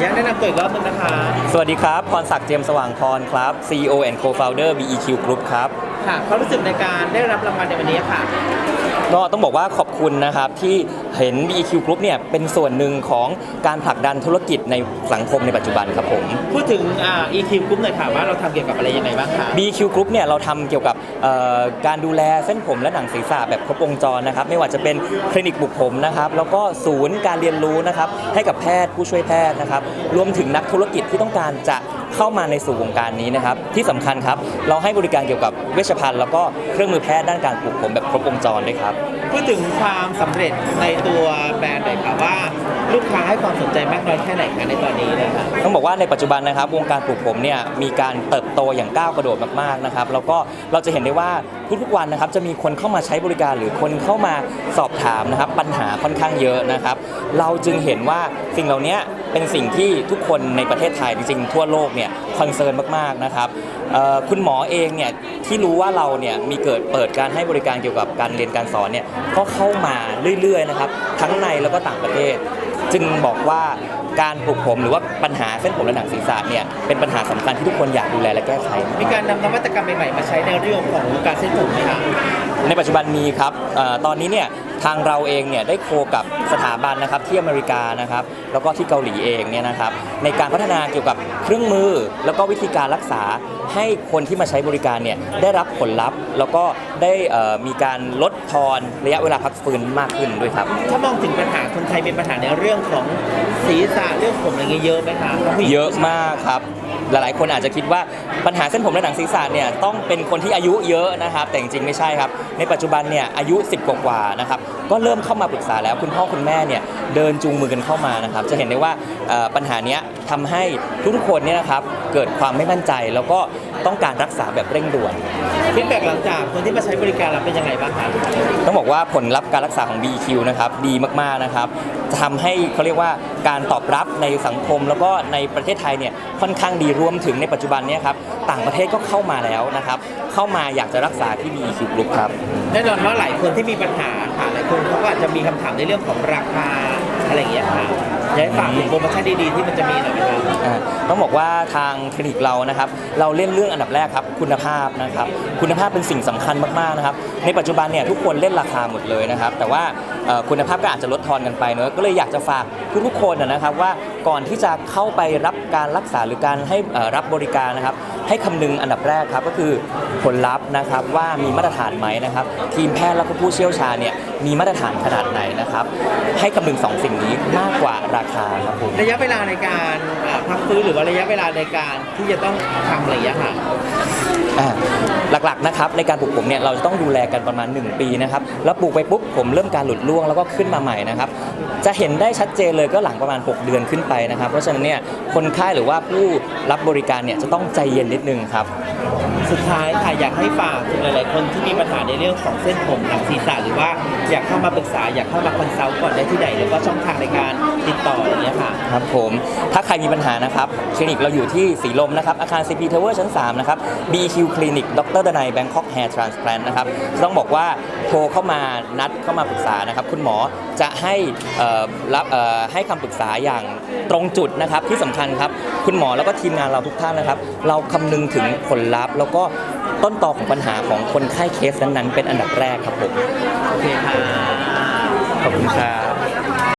ขออนุญาตแนะนำตัวอีกรอบหนึงนะคะ สวัสดีครับพรศักดิ์เจมส์สว่างพรครับ CEO and Co-founder BEQ Group ครับ ค่ะความรู้สึกในการได้รับรางวัลในวันนี้ค่ะ ก็ต้องบอกว่าขอบคุณนะครับที่เห็น BEQ Group เนี่ยเป็นส่วนหนึ่งของการผลักดันธุรกิจในสังคมในปัจจุบันครับผม พูดถึงอ่า EQ Group หน่อยค่ะว่าเราทำเกี่ยวกับอะไรยังไงบ้างคะ BEQ Group เนี่ยเราทำเกี่ยวกับเอ่อการดูแลเส้นผมและหนังศีรษะแบบครบวงจรนะครับ ไม่ว่าจะเป็นคลินิกบุกผมนะครับ แล้วก็ศูนย์การเรียนรู้นะครับ ให้กับแพทย์ผู้ช่วยแพทย์นะครับ รวมถึงนักธุรกิจที่ต้องการจะ เข้ามาในสู่วงการนี้นะครับ ที่สำคัญครับ เราให้บริการเกี่ยวกับเวชภัณฑ์แล้วก็เครื่องมือแพทย์ด้านการปลูกผมแบบครบวงจรด้วยครับ พูดถึงความสำเร็จในตัวแบรนด์หน่อยครับว่า ลูกค้าให้ความสนใจมากน้อยแค่ไหนคะในตอนนี้เลยค่ะต้องบอกว่าในปัจจุบันนะครับวงการปลูกผมเนี่ยมีการเติบโตอย่างก้าวกระโดดมากๆนะครับแล้วก็เราจะเห็นได้ว่าทุกๆวันนะครับจะมีคนเข้ามาใช้บริการหรือคนเข้ามาสอบถามนะครับปัญหาค่อนข้างเยอะนะครับ เราจึงเห็นว่าสิ่งเหล่านี้เป็นสิ่งที่ทุกคนในประเทศไทยจริงๆทั่วโลกเนี่ยคอนเซิร์นมากๆนะครับคุณหมอเองเนี่ยที่รู้ว่าเราเนี่ยมีเกิดเปิดการให้บริการเกี่ยวกับการเรียนการสอนเนี่ยก็เข้ามาเรื่อยๆนะครับทั้งในแล้วก็ต่างประเทศ จึงบอกว่าการปลูกผมหรือว่าปัญหาเส้นผมและหนังศีรษะเนี่ยเป็นปัญหาสำคัญที่ทุกคนอยากดูแลและแก้ไข มีการนำนวัตกรรมใหม่ๆมาใช้ในเรื่องของการเส้นผมไหมคะในปัจจุบันมีครับเออตอนนี้เนี่ยทางเราเองเนี่ยได้โคกับสถาบันนะครับที่อเมริกานะครับแล้วก็ที่เกาหลีเองเนี่ยนะครับในการพัฒนาเกี่ยวกับเครื่องมือ แล้วก็วิธีการรักษาให้คนที่มาใช้บริการเนี่ยได้รับผลลัพธ์ แล้วก็ได้เอ่อมีการลด ทอนระยะเวลาพักฟื้นมากขึ้นด้วยครับ ถ้ามองถึงปัญหาคนไทยเป็นปัญหาในเรื่องของศีรษะเรื่องผมอะไรเงี้ยเยอะไหมคะทั้งผู้หญิงเยอะมากครับ หลายๆ คนอาจจะคิดว่าปัญหาเส้นผมและหนังศีรษะเนี่ยต้องเป็นคนที่อายุเยอะนะครับ แต่จริงๆไม่ใช่ครับ ในปัจจุบันเนี่ยอายุ 10 กว่าๆนะครับก็เริ่มเข้ามาปรึกษาแล้วคุณพ่อคุณแม่เนี่ยเดินจูงมือกันเข้ามานะครับ จะเห็นได้ว่าเอ่อปัญหาเนี้ยทำให้ทุกๆคนเนี่ยนะครับเกิดความไม่มั่นใจแล้วก็ต้องการรักษาแบบเร่งด่วน ฟีดแบ็กหลังจากคนที่มาใช้บริการเราเป็นยังไงบ้างคะต้องบอกว่าผลลัพธ์การรักษาของ BQ นะครับดีมากๆนะครับจะทำให้เขาเรียกว่าการตอบรับในสังคม แล้วก็ในประเทศไทยเนี่ยค่อนข้างดีรวมถึงในปัจจุบันเนี้ครับต่างประเทศก็เข้ามาแล้วนะครับเข้ามาอยากจะรักษาที่ BQ Group ครับ แน่นอนว่าหลายคนที่มีปัญหาค่ะหลายคนเขาก็อาจจะมีคำถามในเรื่องของราคาอะไรอย่างเงี้ยค่ะ อยากให้ฝากถึงโปรโมชั่นดีๆที่มันจะมีหน่อยไหมคะอ่าต้องบอกว่าทางคลินิกเรานะครับ เราเล่นเรื่องอันดับแรกครับ คุณภาพนะครับ คุณภาพเป็นสิ่งสำคัญมากๆนะครับ ในปัจจุบันเนี่ยทุกคนเล่นราคาหมดเลยนะครับ แต่ว่าเอ่อคุณภาพก็อาจจะลดทอนกันไปเนอะก็เลยอยากจะฝากทุกๆคนนะนะครับว่าก่อนที่จะเข้าไปรับการรักษาหรือการให้เอ่อรับบริการนะครับ ให้คำนึงอันดับแรกครับก็คือผลลัพธ์นะครับว่ามีมาตรฐานไหมนะครับ ทีมแพทย์และก็ผู้เชี่ยวชาญเนี่ยมีมาตรฐานขนาดไหนนะครับ ให้คำนึงสองสิ่งนี้มากกว่าราคาครับผมระยะเวลาในการอ่าพักฟื้นหรือว่าระยะเวลาในการที่จะต้องทำอะไรอย่างเงี้ยค่ะ อ่าหลักๆนะครับในการปลูกผมเนี่ยเราจะต้องดูแลกันประมาณ 1 ปีนะครับแล้วปลูกไปปุ๊บผมเริ่มการหลุดร่วงแล้วก็ขึ้นมาใหม่นะครับจะเห็นได้ชัดเจนเลยก็หลังประมาณ 6 เดือนขึ้นไปนะครับ เพราะฉะนั้นเนี่ยคนไข้หรือว่าผู้รับบริการเนี่ยจะต้องใจเย็นนิดนึงครับ สุดท้ายค่ะอยากให้ฝากถึงหลายๆคนที่มีปัญหาในเรื่องของเส้นผมหนังศีรษะหรือว่าอยากเข้ามาปรึกษาอยากเข้ามาคอนซัลท์ก่อนได้ที่ไหนแล้วก็ช่องทางในการติดต่ออย่างเงี้ยค่ะ ครับผมถ้าใครมีปัญหานะครับคลินิกเราอยู่ที่สีลมนะครับ อาคาร CP Tower ชั้น 3 นะครับ BQ Clinic ดรดนัย Bangkok Hair Transplant นะครับ ต้องบอกว่าโทรเข้ามานัดเข้ามาปรึกษานะครับ คุณหมอจะให้เอ่อรับเอ่อให้คำปรึกษาอย่างตรงจุดนะครับที่สำคัญครับ คุณหมอแล้วก็ทีมงานเราทุกท่านนะครับ เราคำนึงถึงผลลัพธ์ แล้วก็ต้นตอของปัญหาของคนไข้เคสนั้นๆ เป็นอันดับแรกครับผม โอเคค่ะ ขอบคุณค่ะ